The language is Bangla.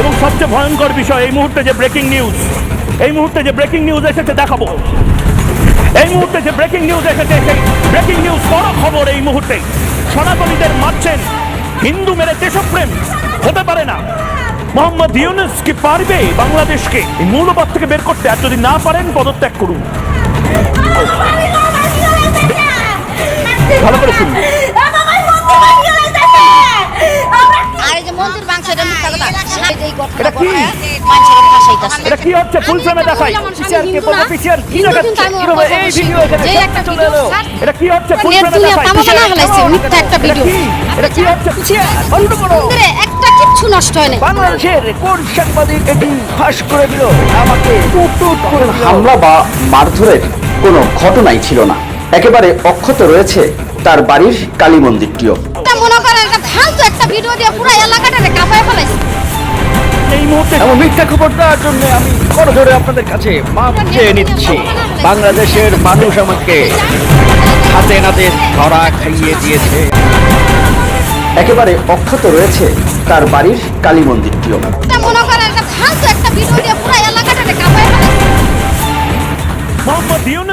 এবং সবচেয়ে ভয়ঙ্কর বিষয়, এই মুহূর্তে যে ব্রেকিং নিউজ এই মুহূর্তে যে ব্রেকিং নিউজ এসেছে দেখাবো। এই মুহূর্তে যে ব্রেকিং নিউজ এসেছে, সেই ব্রেকিং নিউজ বড় খবর এই মুহূর্তে। সনাতনীদের মারছেন, হিন্দু মেরে দেশপ্রেম, হতে পারে না। মোহাম্মদ ইউনুস কি পারবে বাংলাদেশকে? এই মূলবাদ থেকে বের করতে আর যদি না পারেন, পদত্যাগ করুন। ভালো করে শুনুন। মন্দির এটা মিথ্যা কথা এই যে ঘটনা কি? মানুষের ফাঁসাইতাছে এটা কি হচ্ছে? দেখাই কে কি দেখাচ্ছে কীভাবে এই ভিডিও এখানে যে একটা চলে ভিডিও এলো এটা কি হচ্ছে? দেখাই না ফেলাইছে, মিথ্যা একটা ভিডিও। এটা কি হচ্ছে? বন্ধ করো একটা কিচ্ছু নষ্ট হয় না বাংলাদেশের কোন সাংবাদিক এটি ফাঁস করে দিল? আমাকে টুট টুট করে হামলা বা মারধরের কোনো ঘটনাই ছিল না। একেবারে অক্ষত রয়েছে তার বাড়ির কালী মন্দিরটিও। ভিডিও দিয়ে পুরো এলাকাটারে কাঁপায় ফেলাইছে। এই মুহূর্তে এমন মিথ্যা খবর দেওয়ার জন্য আমি করে ধরে আপনাদের কাছে মাপ চেয়ে নিচ্ছি। বাংলাদেশের মানুষ আমাকে হাতে নাতে ধরা খাইয়ে দিয়েছে। একেবারে অক্ষত রয়েছে তার বাড়ির কালী মন্দিরটিও। মনে করেন একটা ফালতু একটা ভিডিও দিয়ে পুরো এলাকাটারে কাঁপায় ফেলাইছে। মোহাম্মদ